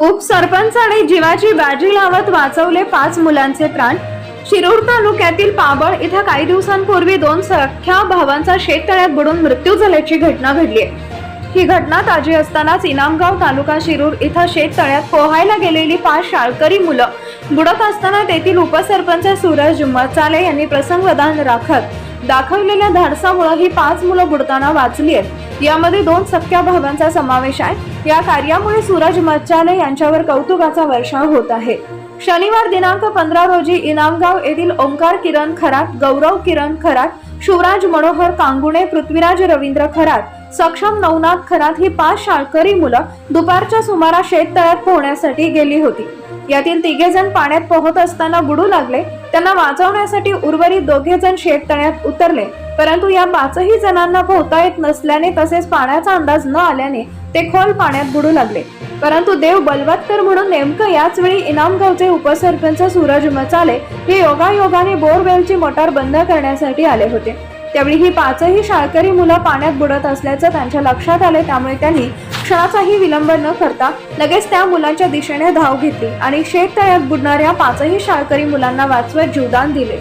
उपसरपंचाने जीवाची बाजी लावत वाचवले पाच मुलांचे प्राण. शिरूर तालुक्यातील पाबळ इथं काही दिवसांपूर्वी दोन सख्या भावांचा शेततळ्यात बुडून मृत्यू झाल्याची घटना घडली. आहे ही घटना ताजी असतानाच इनामगाव तालुका शिरूर इथं शेततळ्यात पोहायला गेलेली पाच शाळकरी मुलं बुडत असताना तेथील उपसरपंच सूरज मचाले यांनी प्रसंगवधान राखत दाखवलेल्या धाडसामुळे ही पाच मुलं बुडताना वाचली आहेत. यामध्ये दोन सख्या भावांचा समावेश आहे. या कार्यामुळे सूरज मच्चाले यांच्यावर कौतुकाचा वर्षाव होत आहे. शनिवार दिनांक पंधरा रोजी इनामगाव येथील ओंकार किरण खरात गौरव किरण खरात शिवराज मनोहर कांगुणे पृथ्वीराज रवींद्र खरात सक्षम नवनाथ खरात ही पाच शाळकरी मुलं दुपारच्या सुमारास शेततळ्यात पोहण्यासाठी गेली होती. यातील तिघे जण पाण्यात पोहत असताना बुडू लागले. त्यांना वाचवण्यासाठी उर्वरित दोघे जण शेततळ्यात उतरले. परंतु या पाचही जणांना पोहता येत नसल्याने तसेच पाण्याचा अंदाज न आल्याने ते खोल पाण्यात बुडू लागले. परंतु देव बलवत्तर म्हणून नेमकं याच वेळी इनामगावचे उपसरपंच सूरज मचाले हे योगायोगाने बोरवेलची मोटार बंद करण्यासाठी आले होते. त्यावेळी ही पाचही शाळकरी मुलं पाण्यात बुडत असल्याचं त्यांच्या लक्षात आले त्यामुळे त्यांनी क्षणाचाही विलंब न करता लगेच त्या मुलांच्या दिशेने धाव घेतली आणि शेततळ्यात बुडणाऱ्या पाचही शाळकरी मुलांना वाचवत जीवदान दिले.